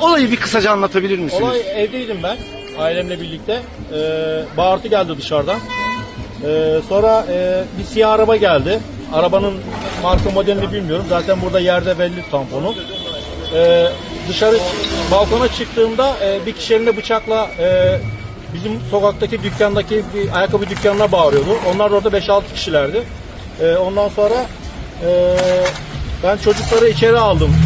Olayı bir kısaca anlatabilir misiniz? Olay evdeydim ben ailemle birlikte. Ee, bağırtı geldi dışarıdan. Ee, sonra e, bir siyah araba geldi. Arabanın marka modelini bilmiyorum. Zaten burada yerde belli tamponu. Ee, dışarı balkona çıktığımda e, bir kişi elinde bıçakla e, bizim sokaktaki dükkandaki bir ayakkabı dükkanına bağırıyordu. Onlar da orada 5-6 kişilerdi. Ee, ondan sonra e, ben çocukları içeri aldım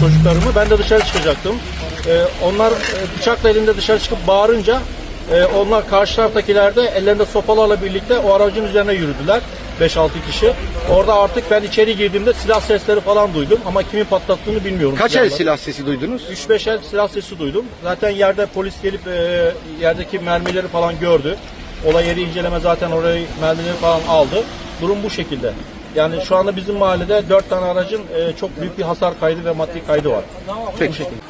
çocuklarımı. Ben de dışarı çıkacaktım. Ee, onlar e, bıçakla elinde dışarı çıkıp bağırınca e, onlar karşı taraftakiler de ellerinde sopalarla birlikte o aracın üzerine yürüdüler. 5-6 kişi. Orada artık ben içeri girdiğimde silah sesleri falan duydum ama kimin patlattığını bilmiyorum. Kaç el silah sesi duydunuz? 3-5 el silah sesi duydum. Zaten yerde polis gelip e, yerdeki mermileri falan gördü. Olay yeri inceleme zaten orayı mermileri falan aldı. Durum bu şekilde. Yani şu anda bizim mahallede 4 tane aracın e, çok büyük bir hasar kaydı ve maddi kaydı var. Peki. Bu şekilde.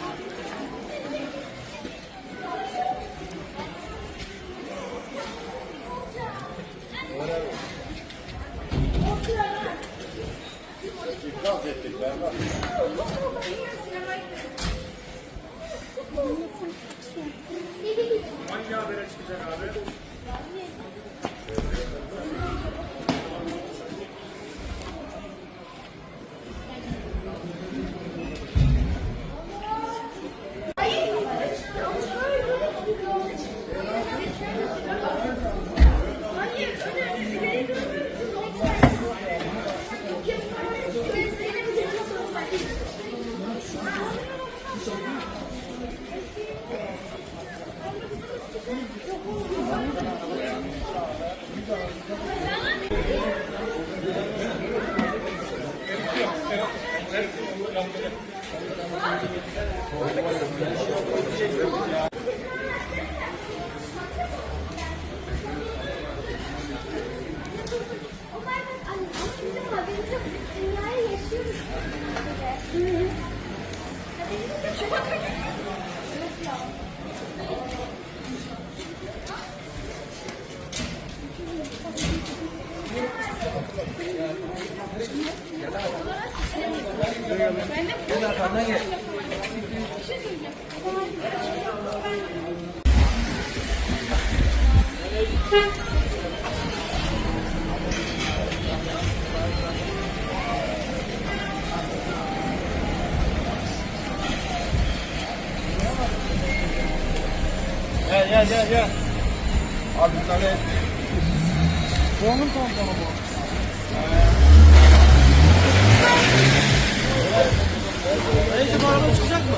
Dünyayı yaşıyoruz. Hı. Haberimiz yok. Evet ya. Gel gel gel gel. Abi bir tane. Onun tamponu bu. Neyse bu araba çıkacak mı?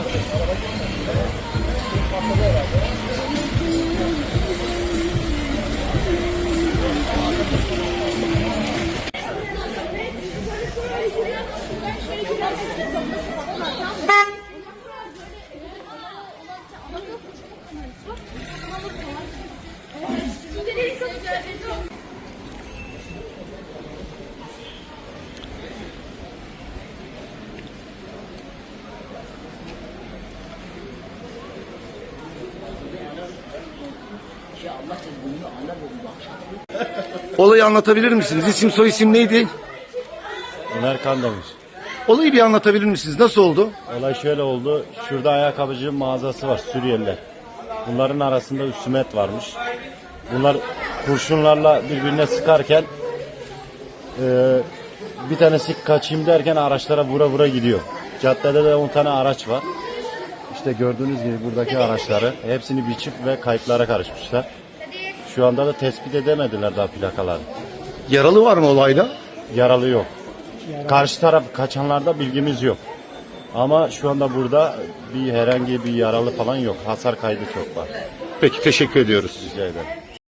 Olayı anlatabilir misiniz? İsim soy isim neydi? Ömer Kandemir. Olayı bir anlatabilir misiniz? Nasıl oldu? Olay şöyle oldu. Şurada ayakkabıcı mağazası var Suriyeliler. Bunların arasında üsümet varmış. Bunlar kurşunlarla birbirine sıkarken e, bir tanesi kaçayım derken araçlara vura vura gidiyor. Caddede de 10 tane araç var. İşte gördüğünüz gibi buradaki araçları hepsini biçip ve kayıplara karışmışlar. Şu anda da tespit edemediler daha plakaları. Yaralı var mı olayda? Yaralı yok. Karşı taraf kaçanlarda bilgimiz yok. Ama şu anda burada bir herhangi bir yaralı falan yok. Hasar kaydı çok var. Peki teşekkür ediyoruz. Rica ederim.